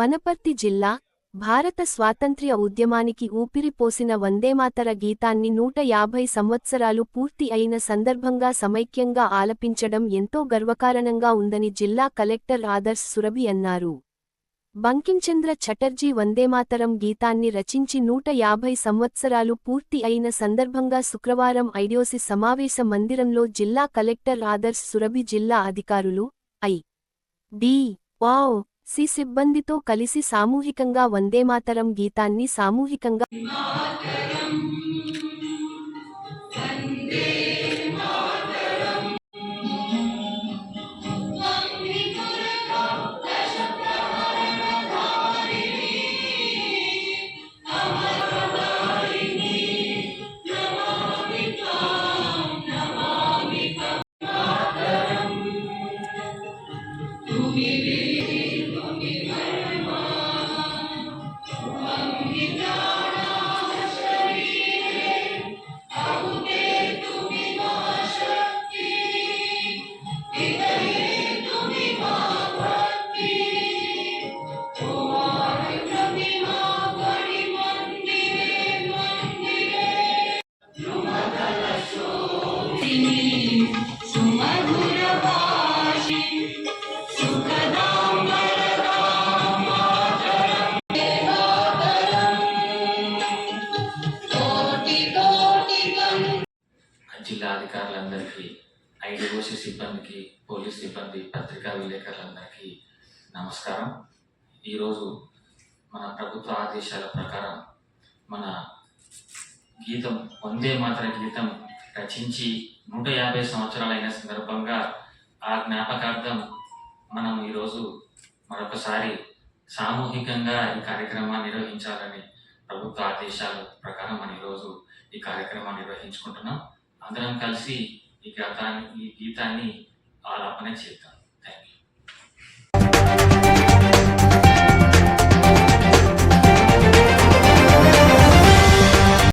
వనపర్తి జిల్లా భారత స్వాతంత్ర్య ఉద్యమానికి ఊపిరిపోసిన వందేమాతర గీతాన్ని నూట యాభై సంవత్సరాలు పూర్తి అయిన సందర్భంగా సమైక్యంగా ఆలపించడం ఎంతో గర్వకారణంగా ఉందని జిల్లా కలెక్టర్ ఆదర్శ్ సురభి అన్నారు. బంకించంద్ర చటర్జీ వందేమాతరం గీతాన్ని రచించి నూట యాభై సంవత్సరాలు పూర్తి అయిన సందర్భంగా శుక్రవారం ఐడియోసి సమావేశ మందిరంలో జిల్లా కలెక్టర్ ఆదర్శ్ సురభి జిల్లా అధికారులు ఐ. డి. వావ్ సి సిబ్బందితో కలిసి సామూహికంగా వందేమాతరం గీతాన్ని సామూహికంగా జిల్లా అధికారులందరికీ ఐడిఓసి సిబ్బందికి పోలీస్ సిబ్బంది పత్రికా విలేకరులందరికీ నమస్కారం. ఈరోజు మన ప్రభుత్వ ఆదేశాల ప్రకారం మన గీతం వందే మాత్ర గీతం రచించి నూట యాభై సంవత్సరాలైన సందర్భంగా ఆ జ్ఞాపకార్థం మనం ఈరోజు మరొకసారి సామూహికంగా ఈ కార్యక్రమాన్ని నిర్వహించాలని ప్రభుత్వ ఆదేశాల ప్రకారం మనం ఈరోజు ఈ కార్యక్రమాన్ని నిర్వహించుకుంటున్నాం. అందరం కలిసి ఈ గీతాన్ని ఈ గీతాన్ని ఆలాపన చేద్దాం.